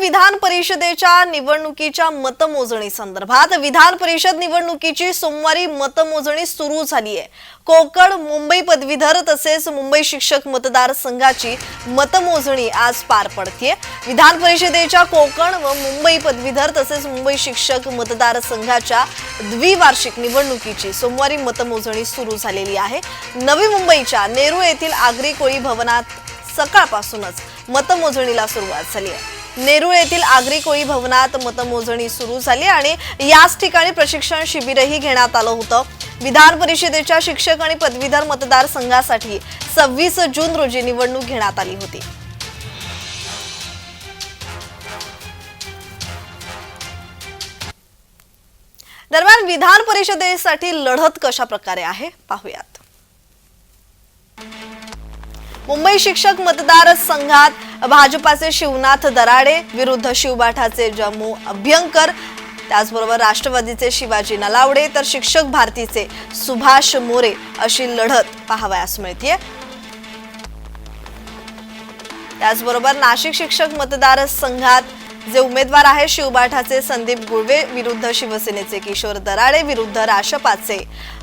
विधान परिषदेच्या निवडणुकीच्या मतमोजणी संदर्भात विधान परिषद निवडणुकीची सोमवारी मतमोजणी सुरू झाली आहे कोकण मुंबई पदवीधर तसेच मुंबई शिक्षक मतदारसंघाची मतमोजणी आज पार पडतीये. विधान परिषदेच्या कोकण व मुंबई पदवीधर तसेच मुंबई शिक्षक मतदारसंघाच्या द्विवार्षिक निवडणुकीची सोमवारी मतमोजणी सुरू झालेली आहे. नवी मुंबईच्या नेहरू येथील आगरी कोळी भवनात सकाळपासूनच मतमोजणीला सुरुवात झाली आहे. नेरूळ येथील आगरी कोळी भवनात मतमोजणी सुरू झाली आणि याच ठिकाणी प्रशिक्षण शिबिरही घेण्यात आलं होतं. विधान परिषदेच्या शिक्षक आणि पदवीधर मतदारसंघासाठी सव्वीस जून रोजी निवडणूक घेण्यात आली होती. दरम्यान विधान परिषदेसाठी लढत कशा प्रकारे आहे? पाहूयात. मुंबई शिक्षक मतदार संघात भाजपाचे शिवनाथ दराडे विरुद्ध शिवबाठाचे जम्मू अभ्यंकर त्याचबरोबर राष्ट्रवादीचे शिवाजी नलावडे तर शिक्षक भारतीचे सुभाष मोरे अशी लढत पाहावयास मिळतीये. त्याचबरोबर नाशिक शिक्षक मतदार संघात जे उमेदवार आहे शिवबाठाचे संदीप गुळवे विरुद्ध शिवसेनेचे किशोर दराडे विरुद्ध राशपाचे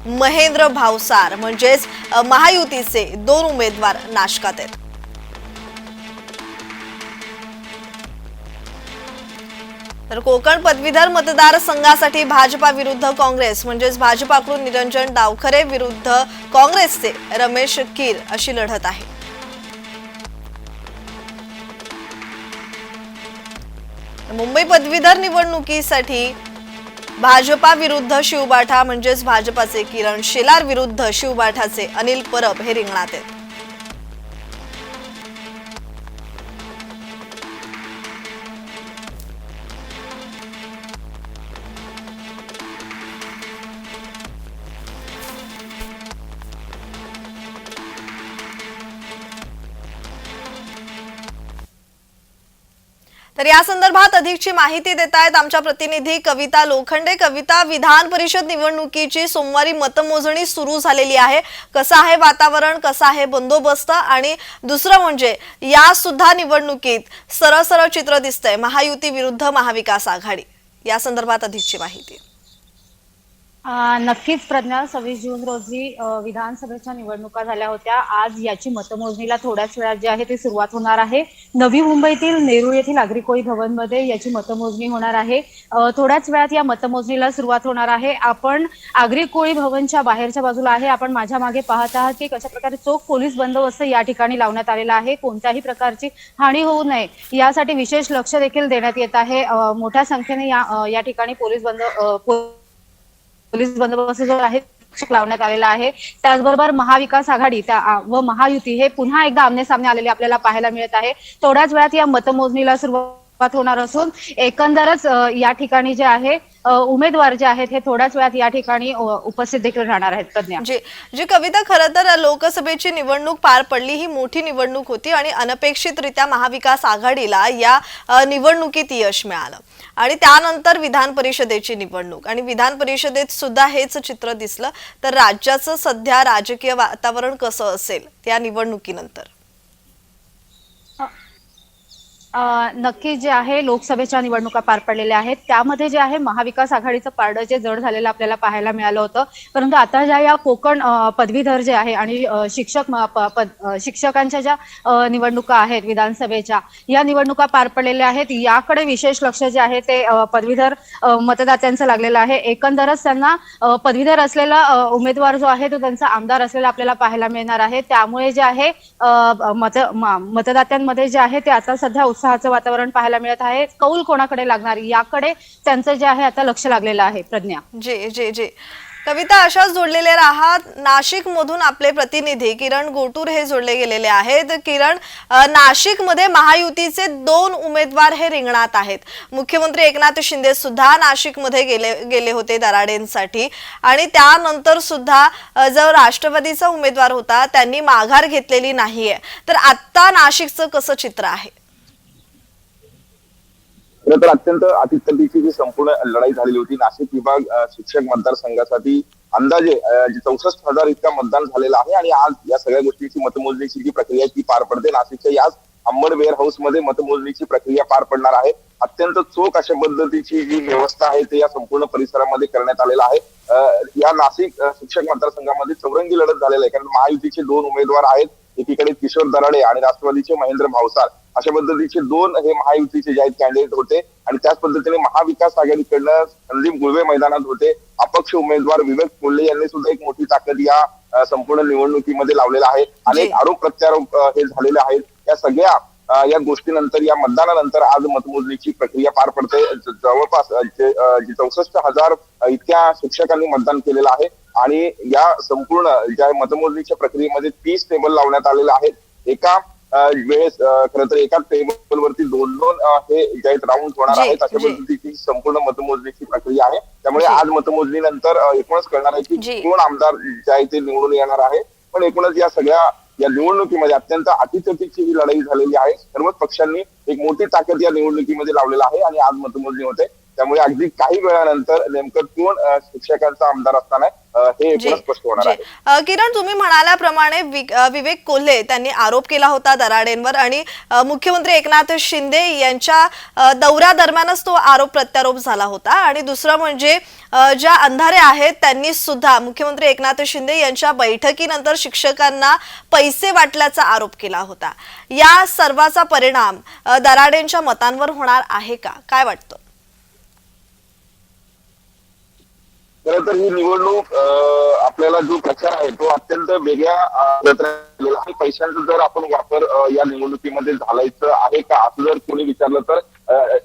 महेंद्र भावसार म्हणजेच महायुतीचे दोन उमेदवार नाशकात आहेत. तर कोकण पदवीधर मतदारसंघासाठी भाजपा विरुद्ध काँग्रेस म्हणजेच भाजपाकडून निरंजन डावखरे विरुद्ध काँग्रेसचे रमेश कीर अशी लढत आहे. मुंबई पदवीधर निवडणुकीसाठी भाजपा विरुद्ध शिवबाठा म्हणजेच भाजपाचे किरण शेलार विरुद्ध शिवबाठाचे अनिल परब हे रिंगणात आहेत. तर या संदर्भात अधिकची माहिती देत आहेत आमच्या प्रतिनिधी कविता लोखंडे. कविता विधान परिषद निवडणुकीची सोमवारी मतमोजणी सुरू झालेली आहे. कसं आहे वातावरण? कसं आहे बंदोबस्त? आणि दुसरं म्हणजे या सुद्धा निवडणुकीत सरळ सरळ चित्र दिसतंय. महायुती विरुद्ध महाविकास आघाडी. या संदर्भात अधिकची माहिती. नक्कीच प्रज्ञा सव्वीस जून रोजी विधानसभेच्या निवडणुका झाल्या होत्या. आज याची मतमोजणीला थोड्याच वेळात जी आहे ती सुरुवात होणार आहे. नवी मुंबईतील नेरूळ येथील अग्रिकोळी भवनमध्ये याची मतमोजणी होणार आहे. थोड्याच वेळात या मतमोजणीला सुरुवात होणार आहे. आपण आग्रिकोळी भवनच्या बाहेरच्या बाजूला आहे. आपण माझ्या मागे पाहत आहात की कशा प्रकारे चोख पोलीस बंदोबस्त या ठिकाणी लावण्यात आलेला आहे. कोणत्याही प्रकारची हानी होऊ नये. यासाठी विशेष लक्ष देखील देण्यात येत आहे. मोठ्या संख्येने या या ठिकाणी पोलीस बंद पोलीस बंदोबस्त जो आहे लावण्यात आलेला आहे. त्याचबरोबर महाविकास आघाडी त्या व महायुती हे पुन्हा एकदा आमने सामने आलेले आपल्याला पाहायला मिळत आहे. थोड्याच वेळात या मतमोजणीला सुरुवात होणार असून एकंदरच या ठिकाणी जे आहे उमेदवार जे आहेत हे थोड्याच वेळात या ठिकाणी उपस्थित देखील राहणार आहेत प्रज्ञा जी जी कविता खरं तर लोकसभेची निवडणूक पार पडली ही मोठी निवडणूक होती आणि अनपेक्षितरित्या महाविकास आघाडीला या निवडणुकीत यश मिळालं. आणि त्यानंतर विधान परिषदेची निवडणूक. आणि विधान परिषदेत सुद्धा हेच चित्र दिसलं. तर राज्याचं सध्या राजकीय वातावरण कसं असेल त्या निवडणुकीनंतर? नक्की जे आहे लोकसभेच्या निवडणुका पार पडलेल्या आहेत. त्यामध्ये जे आहे महाविकास आघाडीचं पारडं जे जड झालेलं आपल्याला पाहायला मिळालं होतं. परंतु आता ज्या या कोकण पदवीधर जे आहे आणि शिक्षक पद- शिक्षकांच्या ज्या निवडणुका आहेत विधानसभेच्या या निवडणुका पार पडलेल्या आहेत. याकडे विशेष लक्ष जे आहे ते पदवीधर मतदात्यांचं लागलेलं आहे. एकंदरच त्यांना पदवीधर असलेला उमेदवार जो आहे तो त्यांचा आमदार असलेला आपल्याला पाहायला मिळणार आहे. त्यामुळे जे आहे मत मतदात्यांमध्ये जे आहे ते आता सध्या उत्साह उत्साहाचं वातावरण पाहायला मिळत आहे. कौल कोणाकडे लागणार? याकडे त्यांचं जे आहे आता लक्ष लागलेलं आहे. प्रज्ञा. जे जे जे. कविता अशाच जोडलेले राहा नाशिक मधून आपले प्रतिनिधी किरण गोटूर हे जोडले गेलेले आहेत. किरण नाशिकमध्ये महायुतीचे दोन उमेदवार हे रिंगणात आहेत. मुख्यमंत्री एकनाथ शिंदे सुद्धा नाशिकमध्ये गेले गेले होते दराडेंसाठी. आणि त्यानंतर सुद्धा जो राष्ट्रवादीचा उमेदवार होता त्यांनी माघार घेतलेली नाहीये. तर आता नाशिकचं कसं चित्र आहे? खरं तर अत्यंत अतितटीची जी संपूर्ण लढाई झालेली होती नाशिक विभाग शिक्षक मतदारसंघासाठी अंदाजे चौसष्ट हजार इतका मतदान झालेलं आहे आणि आज या सगळ्या गोष्टीची मतमोजणीची जी प्रक्रिया ती पार पडते. नाशिकच्या याच अंबड वेअर हाऊसमध्ये मतमोजणीची प्रक्रिया पार पडणार आहे. अत्यंत चोख अशा पद्धतीची जी व्यवस्था आहे ते या संपूर्ण परिसरामध्ये करण्यात आलेलं आहे. या नाशिक शिक्षक मतदारसंघामध्ये चौरंगी लढत झालेला आहे. कारण महायुतीचे दोन उमेदवार आहेत. एकीकडे किशोर दराडे आणि राष्ट्रवादीचे महेंद्र भावसार अशा पद्धतीचे दोन हे महायुतीचे जे आहेत कॅन्डिडेट होते. आणि त्याच पद्धतीने महाविकास आघाडीकडनं संदीप गुळवे मैदानात होते. अपक्ष उमेदवार विवेक कोल्हे यांनी सुद्धा एक मोठी ताकद या संपूर्ण निवडणुकीमध्ये लावलेला आहे. अनेक आरोप प्रत्यारोप हे झालेले आहेत. या सगळ्या या गोष्टीनंतर या मतदानानंतर आज मतमोजणीची प्रक्रिया पार पडते. जवळपास चौसष्ट हजार इतक्या शिक्षकांनी मतदान केलेलं आहे. आणि या संपूर्ण ज्या मतमोजणीच्या प्रक्रियेमध्ये तीस टेबल लावण्यात आलेले आहेत एका वेळेस खर तर एका टेबल वरती दोन दोन हे जे आहेत राऊंड होणार आहेत अशा. पद्धतीची संपूर्ण मतमोजणीची प्रक्रिया आहे त्यामुळे. आज मतमोजणीनंतर एकूणच कळणार आहे. की कोण आमदार जे आहे ते निवडून येणार आहे पण एकूणच या सगळ्या या निवडणुकीमध्ये अत्यंत अतितटीची ही लढाई झालेली आहे सर्वच पक्षांनी एक मोठी ताकद या निवडणुकीमध्ये लावलेला आहे आणि आज मतमोजणी होते त्यामुळे अगदी काही वेळानंतर नेमकं कोण शिक्षकांचा आमदार असताना हे स्पष्ट होणार. आहे. किरण तुम्ही म्हणाल्याप्रमाणे विवेक कोल्हे त्यांनी आरोप केला होता दराडेंवर आणि मुख्यमंत्री एकनाथ शिंदे यांच्या अ, दौऱ्यादरम्यानच तो आरोप प्रत्यारोप झाला होता. आणि दुसरं म्हणजे ज्या अंधारे आहेत त्यांनी सुद्धा मुख्यमंत्री एकनाथ शिंदे यांच्या बैठकीनंतर शिक्षकांना पैसे वाटल्याचा आरोप केला होता. या सर्वाचा परिणाम दराडेंच्या मतांवर होणार आहे का? काय वाटतं? खरं तर ही निवडणूक आपल्याला जो प्रचार आहे तो अत्यंत वेगळ्या पैशांचा जर आपण वापर या निवडणुकीमध्ये झालायचं आहे का? असं जर कोणी विचारलं तर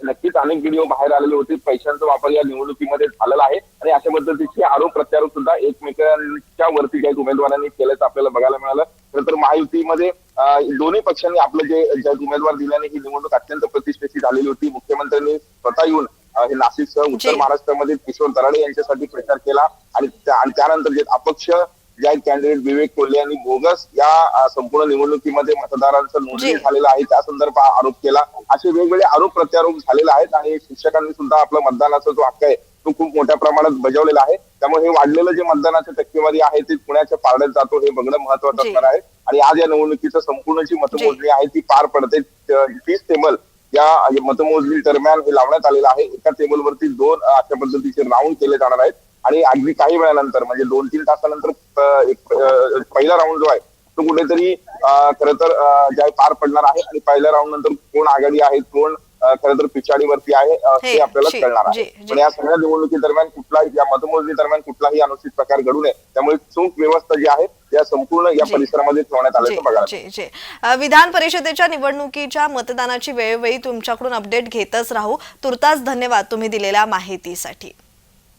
नक्कीच अनेक व्हिडिओ बाहेर आलेले होते. पैशांचा वापर या निवडणुकीमध्ये झालेला आहे. आणि अशा पद्धतीचे आरोप प्रत्यारोप सुद्धा एकमेकांच्या वरती काही उमेदवारांनी केल्याचं आपल्याला बघायला मिळालं. खरं तर महायुतीमध्ये दोन्ही पक्षांनी आपलं जे उमेदवार दिल्याने ही निवडणूक अत्यंत प्रतिष्ठेची झालेली होती. मुख्यमंत्र्यांनी स्वतः येऊन हे नाशिकसह उत्तर. महाराष्ट्रामध्ये किशोर दराडे यांच्यासाठी प्रचार केला आणि त्या- आणि त्यानंतर जे अपक्ष जे आहेत कॅन्डिडेट विवेक कोल्हे यांनी बोगस या संपूर्ण निवडणुकीमध्ये मतदारांचं नोंदणी. झालेलं आहे त्या संदर्भात आरोप केला असे वेगवेगळे आरोप प्रत्यारोप झालेले आहेत आणि शिक्षकांनी सुद्धा आपला मतदानाचा जो हक्क आहे तो खूप मोठ्या प्रमाणात बजावलेला आहे त्यामुळे हे वाढलेलं जे मतदानाची टक्केवारी आहे ते पुण्याच्या पारड्यात जातो हे बघणं महत्वाचं. असणार आहे आणि आज या निवडणुकीचं संपूर्ण जी मतमोजणी आहे ती पार पडते तीस टेबल या मतमोजणी दरम्यान हे लावण्यात आलेलं आहे. एका टेबलवरती दोन अशा पद्धतीचे राऊंड केले जाणार आहेत. आणि अगदी काही वेळानंतर म्हणजे दोन तीन तासानंतर पहिला राऊंड जो आहे तो कुठेतरी खर तर ज्या पार पडणार आहे आणि पहिल्या राऊंड नंतर कोण आघाडी आहे कोण खर तर पिछाडीवरती आहे हे, हे आपल्याला कळणार आहे. पण या सगळ्या निवडणुकी दरम्यान कुठलाही या मतमोजणी दरम्यान कुठलाही अनुचित प्रकार घडू नये. त्यामुळे चोख व्यवस्था जी आहे त्या संपूर्ण या. परिसरामध्ये ठेवण्यात आल्याचं बघायला जी जी. अ, विधान परिषदेच्या निवडणुकीच्या मतदानाची वेळोवेळी तुमच्याकडून अपडेट घेतच राहू. तुर्तास धन्यवाद तुम्ही दिलेल्या माहितीसाठी.